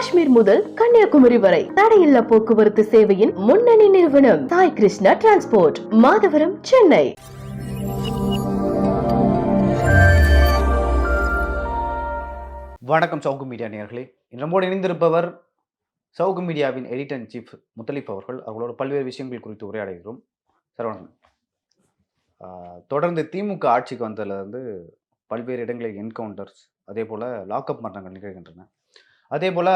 காஷ்மீர் முதல் கன்னியாகுமரி வரை தடையில்லா போக்குவரத்து சேவையின் முன்னணி நிறுவனம் சாய் கிருஷ்ணா டிரான்ஸ்போர்ட் மாதவரம் சென்னை. வணக்கம் சவுக்கு மீடியா நேர்களே நம்மோடு இணைந்திருப்பவர் சவுக்கு மீடியாவின் எடிட்டர் இன் சீஃப் முத்தலிப் அவர்கள். அவர்களோட பல்வேறு விஷயங்கள் குறித்து உரையாடுகிறோம். சரவணன் தொடர்ந்து திமுக ஆட்சிக்கு வந்ததுலேருந்து பல்வேறு இடங்களில் என்கவுண்டர்ஸ் அதே போல் லாக்அப் மரணங்கள் நிகழ்கின்றன. அதே போல்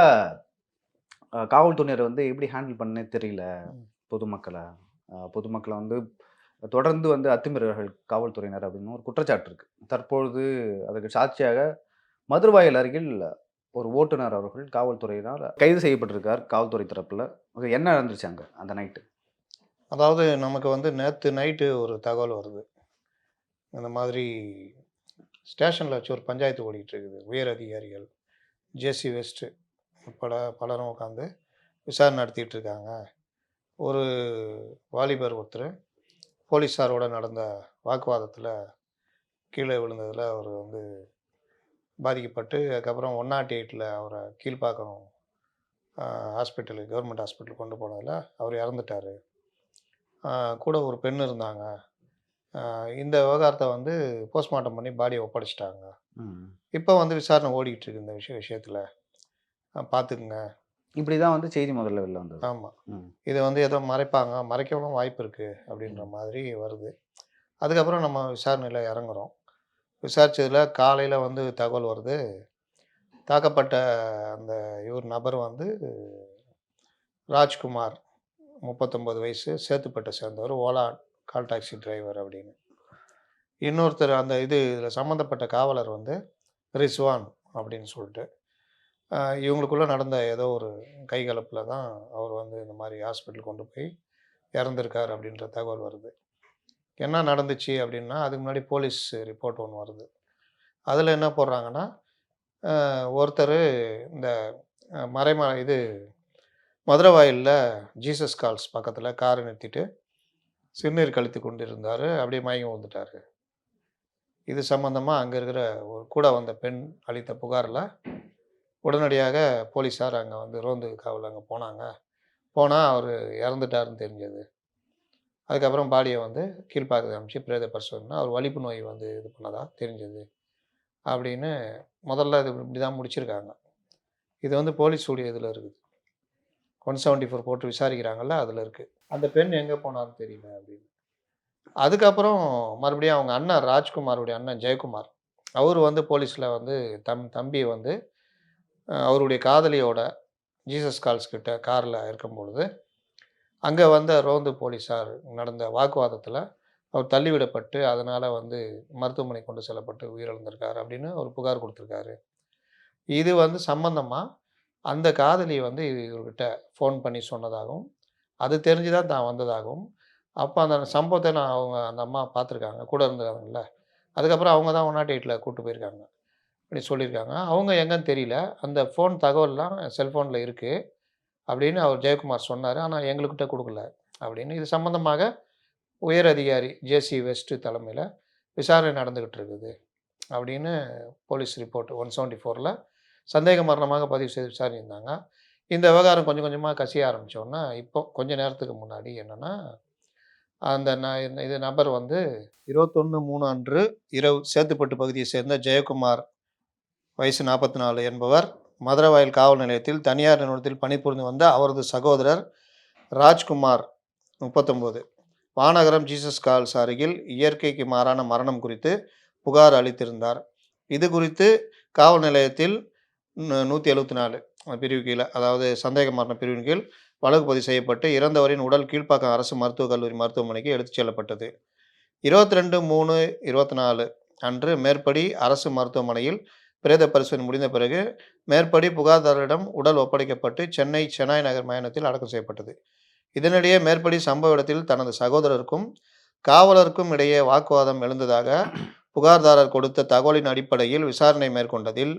காவல்துறையினர் வந்து எப்படி ஹேண்டில் பண்ணே தெரியல பொதுமக்களை. பொதுமக்களை வந்து தொடர்ந்து வந்து அத்துமீறல்கள் காவல்துறையினர் அப்படின்னு ஒரு குற்றச்சாட்டு இருக்கு. தற்பொழுது அதுக்கு சாட்சியாக மதுரவாயல் அருகில் ஒரு ஓட்டுநர் அவர்கள் காவல்துறையினால் கைது செய்யப்பட்டிருக்கார் காவல்துறை தரப்புல. என்ன நடந்துச்சு அங்க அந்த நைட்டு அதாவது நமக்கு வந்து நேற்று நைட்டு ஒரு தகவல் வருது. இந்த மாதிரி ஸ்டேஷனில் வச்சு ஒரு பஞ்சாயத்து ஓடிட்டு இருக்குது உயர் அதிகாரிகள். ஜேசி வெஸ்ட்டு பல பலரும் உட்காந்து விசாரணை நடத்திட்டு இருக்காங்க ஒரு வாலிபர் ஒருத்தர் போலீஸாரோட நடந்த வாக்குவாதத்தில் கீழே விழுந்ததில் அவர் வந்து பாதிக்கப்பட்டு அதுக்கப்புறம் ஒன் நாட் எயிட்டில் அவரை கீழ்ப்பாக்கம் ஹாஸ்பிட்டலு கவர்மெண்ட் ஹாஸ்பிட்டல் கொண்டு போனதில் அவர் இறந்துட்டார். கூட ஒரு பெண் இருந்தாங்க. இந்த விவகாரத்தை வந்து போஸ்ட்மார்ட்டம் பண்ணி பாடியை ஒப்படைச்சிட்டாங்க. இப்போ வந்து விசாரணை ஓடிக்கிட்டு இருக்கு இந்த விஷய விஷயத்தில். பார்த்துக்குங்க இப்படிதான் வந்து செய்தி முதல்ல வெளில வந்தது. ஆமாம். இதை வந்து ஏதோ மறைப்பாங்க மறைக்கவும் வாய்ப்பு இருக்குது அப்படின்ற மாதிரி வருது. அதுக்கப்புறம் நம்ம விசாரணையில் இறங்குறோம். விசாரிச்சதுல காலையில் வந்து தகவல் வருது. தாக்கப்பட்ட அந்த இவர் நபர் வந்து ராஜ்குமார் முப்பத்தொம்பது வயசு சேத்துப்பட்டை சேர்ந்தவர் ஓலா கால் டாக்ஸி டிரைவர் அப்படின்னு. இன்னொருத்தர் அந்த இது இதில் சம்மந்தப்பட்ட காவலர் வந்து ரிஸ்வான் அப்படின்னு சொல்லிட்டு இவங்களுக்குள்ளே இவங்களுக்குள்ள நடந்த ஏதோ ஒரு கைகலப்பில் தான் அவர் வந்து இந்த மாதிரி ஹாஸ்பிட்டல் கொண்டு போய் இறந்துருக்கார் அப்படின்ற தகவல் வருது. என்ன நடந்துச்சு அப்படின்னா அதுக்கு முன்னாடி போலீஸ் ரிப்போர்ட் ஒன்று வருது. அதில் என்ன போடுறாங்கன்னா ஒருத்தர் இந்த மறைம இது மதுரை வாயிலில் ஜீசஸ் கால்ஸ் பக்கத்தில் காரை நிறுத்திட்டு சிறுநீர் கழித்து கொண்டு இருந்தார் அப்படியே மயங்கி வந்துட்டார் இது சம்மந்தமாக அங்கே இருக்கிற ஒரு கூட வந்த பெண் அளித்த புகாரில் உடனடியாக போலீஸார் அங்கே வந்து ரோந்து காவல் அங்கே போனாங்க. போனால் அவர் இறந்துட்டாருன்னு தெரிஞ்சது. அதுக்கப்புறம் பாடியை வந்து கீழ்ப்பாக்கத்தை அமைச்சு பிரேத பரிசோதனை அவர் வலிப்பு நோய் வந்து இது பண்ணதா தெரிஞ்சது. அப்படின்னு முதல்ல இது இப்படி தான் முடிச்சிருக்காங்க. இது வந்து போலீஸ் உடைய இதில் இருக்குது. ஒன் செவன்ட்டி ஃபோர் போட்டு விசாரிக்கிறாங்கல்ல அதில் இருக்குது அந்த பெண் எங்கே போனாலும் தெரியல அப்படின்னு. அதுக்கப்புறம் மறுபடியும் அவங்க அண்ணன் ராஜ்குமாருடைய அண்ணன் ஜெயக்குமார் அவர் வந்து போலீஸில் வந்து தம் தம்பி வந்து அவருடைய காதலியோட ஜீசஸ் கால்ஸ் கிட்ட காரில் இருக்கும் பொழுது அங்கே வந்த ரோந்து போலீஸார் நடந்த வாக்குவாதத்தில் அவர் தள்ளிவிடப்பட்டு அதனால் வந்து மருத்துவமனை கொண்டு செல்லப்பட்டு உயிரிழந்திருக்காரு அப்படின்னு ஒரு புகார் கொடுத்துருக்காரு. இது வந்து சம்பந்தமாக அந்த காதலி வந்து இவர்கிட்ட ஃபோன் பண்ணி சொன்னதாகவும் அது தெரிஞ்சு தான் தான் வந்ததாகவும் அப்போ அந்த சம்பவத்தை நான் அவங்க அந்த அம்மா பார்த்துருக்காங்க கூட இருந்துருக்காங்கல்ல அதுக்கப்புறம் அவங்க தான் ஒன் நாட் எயிட்டில் கூப்பிட்டு போயிருக்காங்க. அப்படி சொல்லியிருக்காங்க. அவங்க எங்கன்னு தெரியல. அந்த ஃபோன் தகவல்லாம் செல்ஃபோனில் இருக்குது அப்படின்னு அவர் ஜெயக்குமார் சொன்னார். ஆனால் எங்களுக்கிட்ட கொடுக்கல. அப்படின்னு இது சம்மந்தமாக உயர் அதிகாரி ஜேசி வெஸ்ட்டு தலைமையில் விசாரணை நடந்துக்கிட்டு இருக்குது. அப்படின்னு போலீஸ் ரிப்போர்ட் ஒன் செவன்ட்டி ஃபோரில் சந்தேக மரணமாக பதிவு செய்து விசாரிச்சிருந்தாங்க. இந்த விவகாரம் கொஞ்சம் கொஞ்சமாக கசிய ஆரம்பித்தோன்னா இப்போ கொஞ்சம் நேரத்துக்கு முன்னாடி என்னென்னா அந்த நான் இது நபர் வந்து இருபத்தொன்று மூணு அன்று இரவு சேத்துப்பட்டு பகுதியை சேர்ந்த ஜெயக்குமார் வயசு நாற்பத்தி நாலு என்பவர் மதுரவாயல் காவல் நிலையத்தில் தனியார் நிறுவனத்தில் பணிபுரிந்து வந்த அவரது சகோதரர் ராஜ்குமார் முப்பத்தொம்போது. வானகரம் ஜீசஸ் கால்ஸ் அருகில் இயற்கைக்கு மாறான மரணம் குறித்து புகார் அளித்திருந்தார். இது குறித்து காவல் நிலையத்தில் நூற்றி எழுபத்தி நாலு பிரிவு கீழே அதாவது சந்தேக மரண பிரிவின் கீழ் வழக்கு பதிவு செய்யப்பட்டு இறந்தவரின் உடல் கீழ்ப்பாக்கம் அரசு மருத்துவக் கல்லூரி மருத்துவமனைக்கு எடுத்துச் செல்லப்பட்டது. இருபத்தி ரெண்டு மூணு இருபத்தி நாலு அன்று மேற்படி அரசு மருத்துவமனையில் பிரேத பரிசோதனை முடிந்த பிறகு மேற்படி புகார்தாரரிடம் உடல் ஒப்படைக்கப்பட்டு சென்னை சென்னாய் நகர் மயானத்தில் அடக்கம் செய்யப்பட்டது. இதனிடையே மேற்படி சம்பவ இடத்தில் தனது சகோதரருக்கும் காவலருக்கும் இடையே வாக்குவாதம் எழுந்ததாக புகார்தாரர் கொடுத்த தகவலின் அடிப்படையில் விசாரணை மேற்கொண்டதில்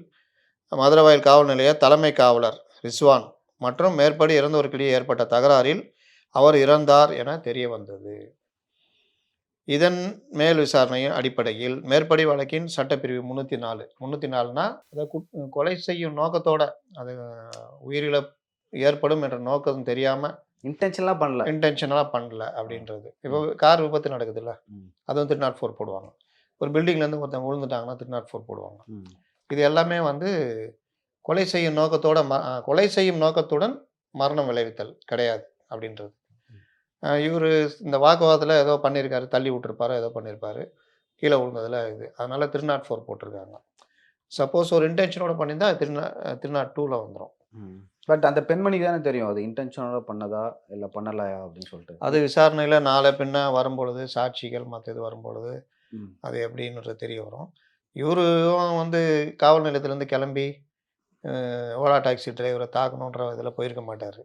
மதுரவாயல் காவல் நிலைய தலைமை காவலர் ரிஸ்வான் மற்றும் மேற்படி இறந்தவர்களிடையே ஏற்பட்ட தகராறில் அவர் இறந்தார் என தெரிய வந்தது. இதன் மேல் விசாரணையின் அடிப்படையில் மேற்படி வழக்கின் சட்டப்பிரிவு முந்நூற்றி நாலு. முந்நூற்றி நாலுனா அதை கொலை செய்யும் நோக்கத்தோட அது உயிரிழப்பு ஏற்படும் என்ற நோக்கம் தெரியாமல் இன்டென்ஷன்லாம் பண்ணல. இன்டென்ஷனலாக பண்ணல அப்படின்றது. இப்போ கார் விபத்து நடக்குதுல்ல. அது வந்து த்ரீ நாட் ஃபோர் போடுவாங்க. ஒரு பில்டிங்லேருந்து ஒருத்தன் விழுந்துட்டாங்கன்னா த்ரீ நாட் ஃபோர் போடுவாங்க. இது எல்லாமே வந்து கொலை செய்யும் நோக்கத்தோட ம கொலை செய்யும் நோக்கத்துடன் மரணம் விளைவித்தல் கிடையாது அப்படின்றது. இவர் இந்த வாக்குவாதத்தில் ஏதோ பண்ணியிருக்காரு தள்ளி விட்டுருப்பாரு ஏதோ பண்ணியிருப்பாரு. கீழே விழுந்ததில் இது. அதனால த்ரீ நாட் ஃபோர் போட்டிருக்காங்க. சப்போஸ் ஒரு இன்டென்ஷனோட பண்ணியிருந்தா த்ரீ த்ரீ நாட் டூவில் வந்துடும் பட் அந்த பெண்மணிக்கு தானே தெரியும் அது இன்டென்ஷனோட பண்ணதா இல்லை பண்ணலையா அப்படின்னு சொல்லிட்டு. அது விசாரணையில் நாளை பின்ன வரும்பொழுது சாட்சிகள் மற்ற இது வரும்பொழுது. அது எப்படின்றது தெரிய வரும். இவரும் வந்து காவல் நிலையத்திலேருந்து கிளம்பி ஓலா டாக்ஸி டிரைவரை தாக்கணுன்ற இதில் போயிருக்க மாட்டார்.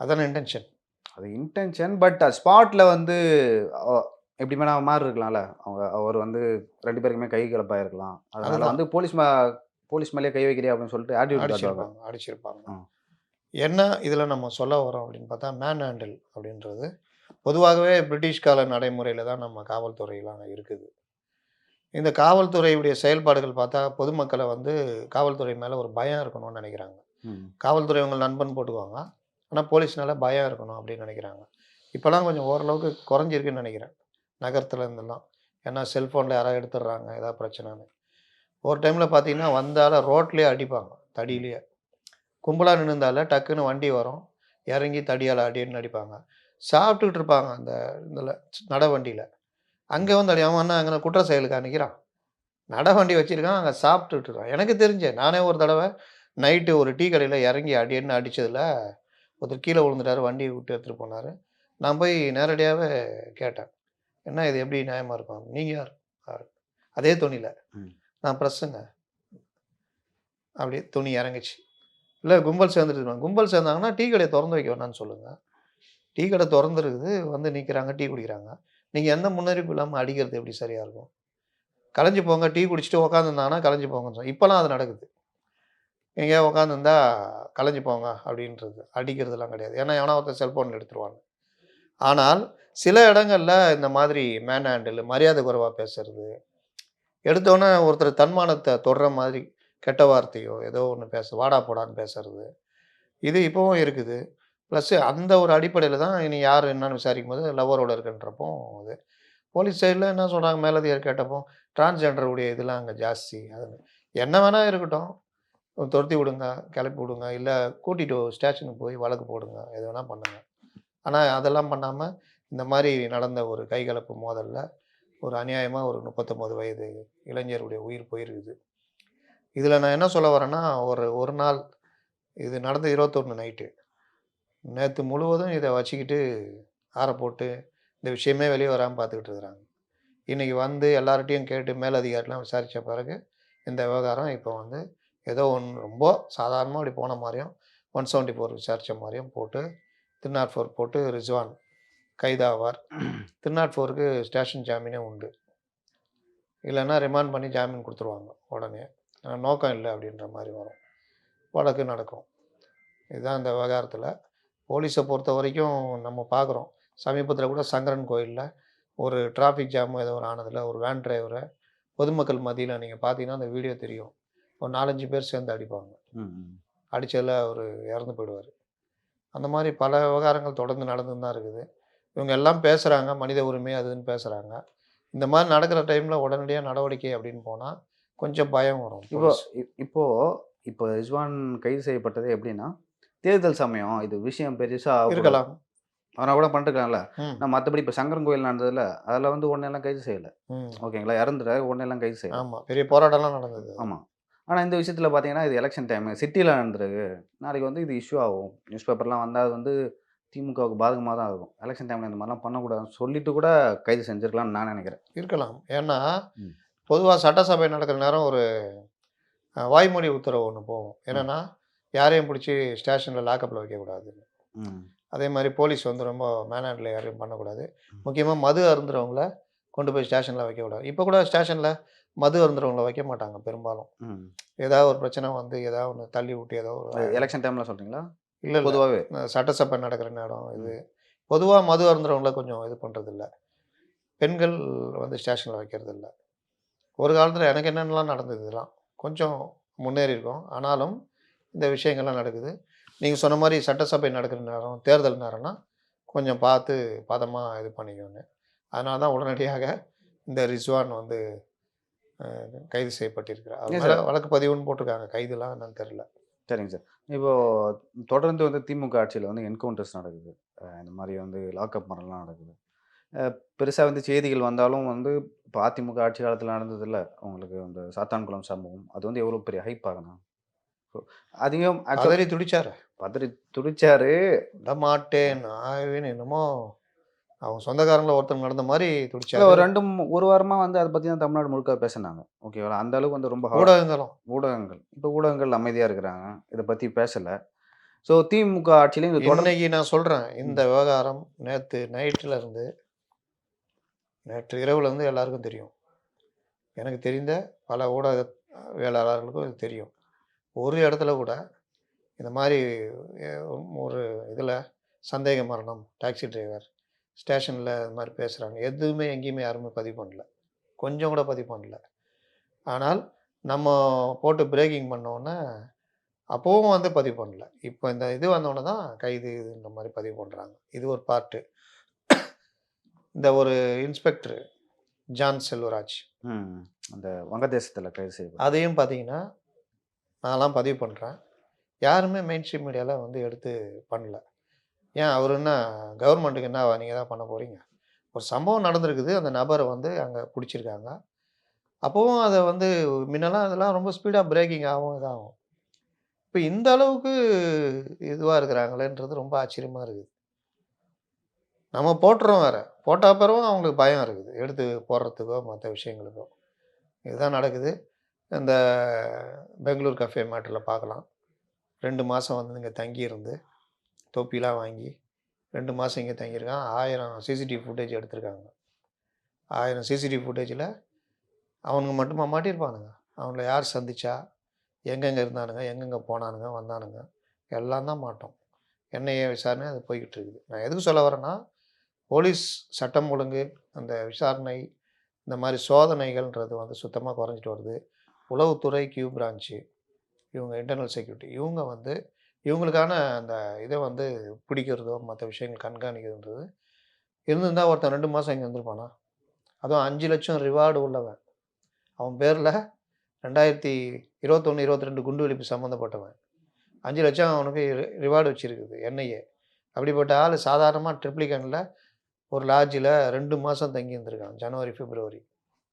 அதான இன்டென்ஷன் அது இன்டென்ஷன் பட் ஸ்பாட்ல வந்து எப்படி வேணா மாறி இருக்கலாம்ல அவங்க அவர் வந்து ரெண்டு பேருக்குமே கை கலப்பாயிருக்கலாம் அதனால அதுதான். வந்து போலீஸ் மே போலீஸ் மேலேயே கை வைக்கிறே அப்படின்னு சொல்லிட்டு அடிச்சிருப்பாங்க அடிச்சிருப்பாங்க. என்ன இதில் நம்ம சொல்ல வரோம் அப்படின்னு பார்த்தா மேன் ஹேண்டில் அப்படின்றது பொதுவாகவே பிரிட்டிஷ் கால நடைமுறையில் தான் நம்ம காவல்துறையெல்லாம் இருக்குது. இந்த காவல்துறையுடைய செயல்பாடுகள் பார்த்தா பொதுமக்களை வந்து காவல்துறை மேலே ஒரு பயம் இருக்கணும்னு நினைக்கிறாங்க. காவல்துறை உங்கள் நண்பன் போட்டுக்குவாங்க. ஆனால் போலீஸ்னால பயம் இருக்கணும் அப்படின்னு நினைக்கிறாங்க. இப்போலாம் கொஞ்சம் ஓரளவுக்கு குறைஞ்சிருக்குன்னு நினைக்கிறேன். நகரத்துல இருந்தெல்லாம். ஏன்னா செல்ஃபோனில் யாராவது எடுத்துடுறாங்க ஏதாவது பிரச்சனைன்னு. ஒரு டைமில் பார்த்தீங்கன்னா வந்தால ரோட்லேயே அடிப்பாங்க தடியிலேயே. கும்பலாக நின்றுந்தால டக்குன்னு வண்டி வரும். இறங்கி தடியால் அடின்னு அடிப்பாங்க. சாப்பிட்டுக்கிட்டு இருப்பாங்க அந்த இதில் நட வண்டியில். அங்கே வந்து அடி அவன் அங்கே குற்ற செயலுக்கு நிற்கிறான் நட வண்டி வச்சுருக்கான் அங்கே சாப்பிட்டுட்டு இருக்கான் எனக்கு தெரிஞ்சேன் நானே ஒரு தடவை நைட்டு ஒரு டீ கடையில் இறங்கி அடின்னு அடித்ததில் ஒருத்தர் கீழே விழுந்துட்டாரு வண்டி விட்டு எடுத்துகிட்டு போனார். நான் போய் நேரடியாகவே கேட்டேன். என்ன இது எப்படி நியாயமாக இருக்கும்? நீங்கள் யார்? அதே துணியில். நான் ப்ரெஸ்ஸுங்க. அப்படியே துணி இறங்குச்சு. இல்லை கும்பல் சேர்ந்துட்டு கும்பல் சேர்ந்தாங்கன்னா டீ கடையை திறந்து வைக்க வேணாம்னு சொல்லுங்கள் டீ கடை திறந்துருக்குது வந்து நிற்கிறாங்க டீ குடிக்கிறாங்க. நீங்கள் எந்த முன்னறிவிப்பு இல்லாமல் அடிக்கிறது எப்படி சரியாக இருக்கும்? கலைஞ்சு போங்க டீ குடிச்சிட்டு உக்காந்துருந்தாங்கன்னா கலைஞ்சு போங்கன்னு சொல்லி இப்போலாம் அது நடக்குது. எங்கேயா உட்காந்துருந்தா கலைஞ்சு போங்க அப்படின்றது அடிக்கிறதுலாம் கிடையாது. ஏன்னா எவனா ஒருத்தர் செல்ஃபோனில் எடுத்துருவாங்க. ஆனால் சில இடங்களில் இந்த மாதிரி மேன் ஹேண்டில் மரியாதை குறைவாக பேசுறது எடுத்தோன்னே ஒருத்தர் தன்மானத்தை தொடுற மாதிரி கெட்ட வார்த்தையோ ஏதோ ஒன்று பேச வாடா போடான்னு பேசுறது இது இப்போவும் இருக்குது. ப்ளஸ் அந்த ஒரு அடிப்படையில் தான் இனி யார் என்னன்னு விசாரிக்கும் போது லவ்வரோட இருக்குன்றப்போ அது. போலீஸ் சைடில் என்ன சொல்கிறாங்க மேலதிகாரி கேட்டப்போ டிரான்ஸ்ஜெண்டருடைய இதெல்லாம் அங்கே ஜாஸ்தி. அது என்ன வேணால் இருக்கட்டும். துரத்தி விடுங்க கிளப்பி விடுங்க இல்லை கூட்டிகிட்டு ஸ்டேஷனுக்கு போய் வழக்கு போடுங்க எது வேணால் பண்ணுங்க. ஆனால் அதெல்லாம் பண்ணாமல் இந்த மாதிரி நடந்த ஒரு கைகலப்பு மோதலில் ஒரு அநியாயமாக ஒரு முப்பத்தொம்போது வயது இளைஞருடைய உயிர் போயிருக்குது. இதில் நான் என்ன சொல்ல வரேன்னா ஒரு ஒரு நாள் இது நடந்த இருபத்தொன்று நைட்டு நேற்று முழுவதும் இதை வச்சுக்கிட்டு ஆற போட்டு இந்த விஷயமே வெளியே வராமல் பார்த்துக்கிட்டு இருக்கிறாங்க. இன்றைக்கி வந்து எல்லார்ட்டையும் கேட்டு மேலதிகாரிலாம் விசாரித்த பிறகு இந்த விவகாரம் இப்போ வந்து ஏதோ ஒன்று ரொம்ப சாதாரணமாக அப்படி போன மாதிரியும் ஒன் செவன்ட்டி ஃபோர் விசாரித்த மாதிரியும் போட்டு திருநாட் ஃபோர் போட்டு ரிஸ்வான் கைதாவார். திருநாட் ஃபோருக்கு ஸ்டேஷன் ஜாமீனே உண்டு. இல்லைன்னா ரிமாண்ட் பண்ணி ஜாமீன் கொடுத்துருவாங்க உடனே. ஆனால் நோக்கம் இல்லை அப்படின்ற மாதிரி வரும். வழக்கு நடக்கும். இதுதான் இந்த விவகாரத்தில். போலீஸை பொறுத்த வரைக்கும் நம்ம பார்க்குறோம் சமீபத்தில் கூட சங்கரன் கோயிலில் ஒரு டிராஃபிக் ஜாம் ஏதோ ஒரு ஆனதில் ஒரு வேன் டிரைவரை பொதுமக்கள் மத்தியில் நீங்கள் பார்த்தீங்கன்னா அந்த வீடியோ தெரியும். ஒரு நாலஞ்சு பேர் சேர்ந்து அடிப்பாங்க. அடிச்சதில் அவர் இறந்து போயிடுவார். அந்த மாதிரி பல விவகாரங்கள் தொடர்ந்து நடந்துன்னு தான் இருக்குது. இவங்க எல்லாம் பேசுகிறாங்க மனித உரிமை அதுன்னு பேசுகிறாங்க இந்த மாதிரி நடக்கிற டைமில் உடனடியாக நடவடிக்கை அப்படின்னு போனால் கொஞ்சம் பயம் வரும் இப்போ police. இ- இப்போ இப்போ ரிஸ்வான் கைது செய்யப்பட்டது எப்படின்னா தேர்தல் சமயம் இது விஷயம் பெருசா ஆகக்கூடாது. இருக்கலாம். அவனை கூட பண்ணிருக்கலாம்ல. நான் மற்றபடி இப்போ சங்கரன் கோயில் நடந்ததுல அதில் வந்து ஒன்னெல்லாம் கைது செய்யல. ஓகேங்களா? இறந்துட்ட ஒன்னெல்லாம் கைது செய்யல. ஆமாம் பெரிய போராட்டம்லாம் நடந்தது. ஆமாம் ஆனால் இந்த விஷயத்தில் பார்த்தீங்கன்னா இது எலெக்ஷன் டைம் சிட்டியில் நடந்திருக்கு. நாளைக்கு வந்து இது இஷ்யூ ஆகும். நியூஸ் பேப்பர்லாம் வந்தால் அது வந்து திமுகவுக்கு பாதகமாக தான் இருக்கும். எலெக்ஷன் டைமில் இந்த மாதிரிலாம் பண்ணக்கூடாதுன்னு சொல்லிட்டு கூட கைது செஞ்சிருக்கலாம்னு நான் நினைக்கிறேன். இருக்கலாம். ஏன்னா. பொதுவாக சட்டசபை நடக்கிற நேரம் ஒரு வாய்மொழி உத்தரவு ஒன்று போகும். என்னன்னா யாரையும் பிடிச்சி ஸ்டேஷனில் லாக்கப்பில் வைக்கக்கூடாது. அதே மாதிரி போலீஸ் வந்து ரொம்ப மேனாண்டில் யாரையும் பண்ணக்கூடாது. முக்கியமாக மது அருந்துறவங்கள கொண்டு போய் ஸ்டேஷனில் வைக்கக்கூடாது. இப்போ கூட ஸ்டேஷனில் மது அருந்துறவங்கள வைக்க மாட்டாங்க பெரும்பாலும். ஏதாவது ஒரு பிரச்சனை வந்து ஏதாவது ஒன்று தள்ளி விட்டு ஏதோ ஒரு எலெக்ஷன் டைமில் சொல்கிறீங்களா இல்லை பொதுவாகவே சட்டசபை நடக்கிற நேரம் இது. பொதுவாக மது அருந்துறவங்கள கொஞ்சம் இது பண்ணுறதில்ல பெண்கள் வந்து ஸ்டேஷனில் வைக்கிறது இல்ல ஒரு காலத்தில் எனக்கு என்னென்னலாம் நடந்தது இதெல்லாம்? கொஞ்சம் முன்னேறி இருக்கோம் ஆனாலும் இந்த விஷயங்கள்லாம் நடக்குது. நீங்கள் சொன்ன மாதிரி சட்டசபை நடக்கிற நேரம் தேர்தல் நேரம்னா கொஞ்சம் பார்த்து பதமாக இது பண்ணிக்கோங்க. அதனால தான் உடனடியாக இந்த ரிஸ்வான் வந்து கைது செய்யப்பட்டிருக்கிறார். sir. வழக்கு பதிவுன்னு போட்டிருக்காங்க. கைதுலாம் என்னன்னு தெரில சரிங்க சார். இப்போ தொடர்ந்து வந்து திமுக ஆட்சியில் வந்து என்கவுண்டர்ஸ் நடக்குது. இந்த மாதிரி வந்து லாக்அப் மரணம்லாம் நடக்குது. பெருசாக வந்து செய்திகள் வந்தாலும் வந்து இப்போ அதிமுக ஆட்சி காலத்தில் நடந்ததில்ல. உங்களுக்கு அந்த சாத்தான்குளம் சம்பவம். அது வந்து எவ்வளோ பெரிய ஹைப் ஆகணும் ஸோ அதிகம் அதறி துடிச்சாரு. பதறி துடிச்சாரு. மாட்டேன். ஆவேன்னு என்னமோ. அவங்க சொந்தக்காரங்கள ஒருத்தர் நடந்த மாதிரி துடிச்சாரு. ஒரு ரெண்டு ஒரு வாரமா வந்து அதை பத்தி தான் தமிழ்நாடு முழுக்க பேசுனாங்க. ஓகேவா அந்த அளவுக்கு வந்து ரொம்ப ஊடகங்களும். ஊடகங்கள். இப்போ ஊடகங்கள் அமைதியா இருக்கிறாங்க. இதை பத்தி பேசல. ஸோ திமுக ஆட்சியிலையும் இது இன்னைக்கு நான் சொல்றேன். இந்த விவகாரம் நேத்து நைட்ல இருந்து நேற்று இரவுல இருந்து எல்லாருக்கும் தெரியும். எனக்கு தெரிந்த பல ஊடக வேளாளர்களுக்கும் இது தெரியும். ஒரு இடத்துல கூட இந்த மாதிரி ஒரு இதில் சந்தேக மரணம் டாக்ஸி டிரைவர் ஸ்டேஷனில் இது மாதிரி பேசுகிறாங்க எதுவுமே எங்கேயுமே யாருமே பதிவு பண்ணல. கொஞ்சம் கூட பதிவு பண்ணல. ஆனால் நம்ம போட்டு பிரேக்கிங் பண்ணோன்னே அப்போவும் வந்து பதிவு பண்ணல. இப்போ இந்த இது வந்தோடனே தான் கைது இந்த மாதிரி பதிவு பண்ணுறாங்க இது ஒரு பார்ட்டு. இந்த ஒரு இன்ஸ்பெக்டர் ஜான் செல்வராஜ். அந்த வங்கதேசத்துல கைது செய்யப்பட்ட அதையும் பார்த்தீங்கன்னா நான்லாம் பதிவு பண்ணுறேன் யாருமே மெயின் ஸ்ட்ரீம் மீடியாவில் வந்து எடுத்து பண்ணல. ஏன்? அவர் என்ன கவர்மெண்ட்டுக்கு என்ன நீங்கள் தான் பண்ண போகிறீங்க ஒரு சம்பவம் நடந்திருக்குது. அந்த நபரை வந்து அங்கே பிடிச்சிருக்காங்க. அப்போவும் அதை வந்து முன்னெல்லாம் அதெல்லாம் ரொம்ப ஸ்பீடாக பிரேக்கிங் ஆகும் இதாகும் இப்போ இந்த அளவுக்கு இதுவாக இருக்கிறாங்களேன்றது ரொம்ப ஆச்சரியமாக இருக்குது. நம்ம போட்டுறோம் வேறு. போட்ட பிறகும் அவங்களுக்கு பயம் இருக்குது. எடுத்து போடுறதுக்கோ மற்ற விஷயங்களுக்கோ. இதுதான் நடக்குது. இந்த பெங்களூர் கஃபே மாட்டில் பார்க்கலாம் ரெண்டு மாதம் வந்து இங்கே தங்கியிருந்து தொப்பிலாம் வாங்கி ரெண்டு மாதம் இங்கே தங்கியிருக்கான். ஆயிரம் சிசிடிவி ஃபுட்டேஜ் எடுத்திருக்காங்க. ஆயிரம் சிசிடிவி ஃபுட்டேஜில் அவனுங்க மட்டுமா மாட்டியிருப்பானுங்க. அவங்கள யார் சந்திச்சா எங்கெங்கே இருந்தானுங்க எங்கெங்கே போனானுங்க வந்தானுங்க எல்லாம் தான் மாட்டோம். என்ஐஏ விசாரணை அது போய்கிட்டு இருக்குது. நான் எதுக்கு சொல்ல வரேன்னா போலீஸ் சட்டம் ஒழுங்கு அந்த விசாரணை இந்த மாதிரி சோதனைகள்ன்றது வந்து சுத்தமாக குறைஞ்சிட்டு வருது. உளவுத்துறை கியூ பிரான்ச்சு இவங்க இன்டர்னல் செக்யூரிட்டி இவங்க வந்து இவங்களுக்கான அந்த இதை வந்து பிடிக்கிறதோ மற்ற விஷயங்கள் கண்காணிக்கிறதுன்றது. இருந்திருந்தா ஒருத்தன் ரெண்டு மாதம் இங்கே வந்திருப்பானா அதுவும் அஞ்சு லட்சம் ரிவார்டு உள்ளவன். அவன் பேரில் ரெண்டாயிரத்தி இருபத்தொன்று இருபத்தி ரெண்டு குண்டு வெடிப்பு சம்மந்தப்பட்டவன் அஞ்சு லட்சம் அவனுக்கு ரிவார்டு வச்சுருக்குது என்ஐஏ அப்படிப்பட்ட ஆள் சாதாரணமாக ட்ரிப்ளிகனில் ஒரு லாட்ஜில் ரெண்டு மாதம் தங்கி இருந்திருக்கான் ஜனவரி பிப்ரவரி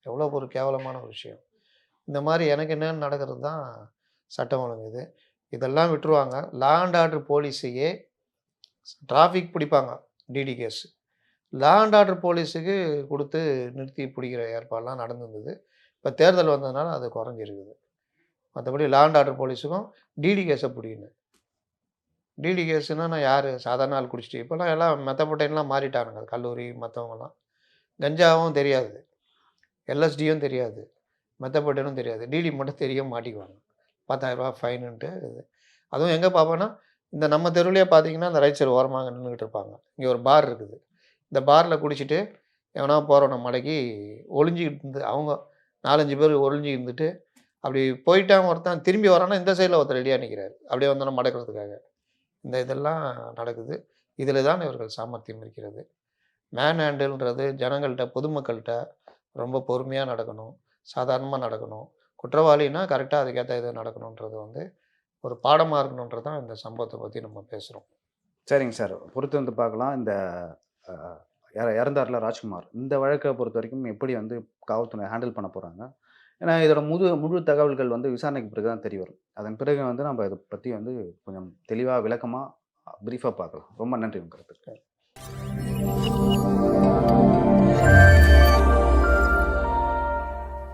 எவ்வளோ ஒரு கேவலமான ஒரு விஷயம். இந்த மாதிரி எனக்கு என்னென்னு நடக்கிறது தான் சட்டம் ஒழுங்கு இது. இதெல்லாம் விட்டுருவாங்க. லா அண்ட் ஆர்டர் போலீஸையே டிராஃபிக் பிடிப்பாங்க. DD case law and order போலீஸுக்கு கொடுத்து நிறுத்தி பிடிக்கிற ஏற்பாடெலாம் நடந்திருந்தது. இப்போ தேர்தல் வந்ததுனால அது குறைஞ்சிருக்குது. மற்றபடி லா அண்ட் ஆர்டர் போலீஸுக்கும் டிடி கேஸை பிடிக்கணும். டிடி கேஸுன்னா நான் யார்? சாதாரண ஆள் குடிச்சிட்டு இப்போலாம் எல்லாம் மெத்தப்பட்டைன்லாம் மாறிட்டானுங்க. கல்லூரி மற்றவங்கலாம் கஞ்சாவும் தெரியாது. எல்எஸ்டியும் தெரியாது. மெத்தப்பட்டனும் தெரியாது. டிடி மட்டும் தெரிய மாட்டிக்குவாங்க பத்தாயிரரூபா ஃபைனுன்ட்டு இது. அதுவும் எங்கே பார்ப்போன்னா இந்த நம்ம தெருவிலே பார்த்தீங்கன்னா இந்த ரைட் சைடு ஓரமாக நின்றுக்கிட்டு இருப்பாங்க. இங்கே ஒரு பார் இருக்குது. இந்த பாரில் குடிச்சிட்டு எவனா போகிறவன மலைக்கு ஒளிஞ்சிக்கிட்டு இருந்து அவங்க நாலஞ்சு பேர் ஒளிஞ்சு இருந்துட்டு அப்படி போயிட்டான் ஒருத்தன் திரும்பி வரான்னா இந்த சைடில் ஒருத்தர் ரெடியாக நிற்கிறார் அப்படியே வந்தோன்னா மடக்கிறதுக்காக. இந்த இதெல்லாம் நடக்குது. இதில் தான் இவர்கள் சாமர்த்தியம் இருக்கிறது. மேன் ஹேண்டில்ன்றது ஜனங்கள்கிட்ட பொதுமக்கள்கிட்ட ரொம்ப பொறுமையாக நடக்கணும். சாதாரணமாக நடக்கணும். குற்றவாளின்னா கரெக்டாக அதுக்கேற்ற இது நடக்கணுன்றது வந்து ஒரு பாடமாக இருக்கணுன்றது தான் இந்த சம்பவத்தை பற்றி நம்ம பேசுகிறோம் சரிங்க சார். பொறுத்து வந்து பார்க்கலாம். இந்த இறந்தார்ல ராஜ்குமார். இந்த வழக்கை பொறுத்த வரைக்கும் எப்படி வந்து காவல்துறை ஹேண்டில் பண்ண போகிறாங்க ஏன்னா இதோட முழு முழு தகவல்கள் வந்து விசாரணைக்கு பிறகு தான் தெரிய வரும். அதன் பிறகு வந்து நம்ம இதை பற்றி வந்து கொஞ்சம் தெளிவாக விளக்கமாக ப்ரீஃபாக பார்க்கலாம். ரொம்ப நன்றி உங்க கருத்துக்கு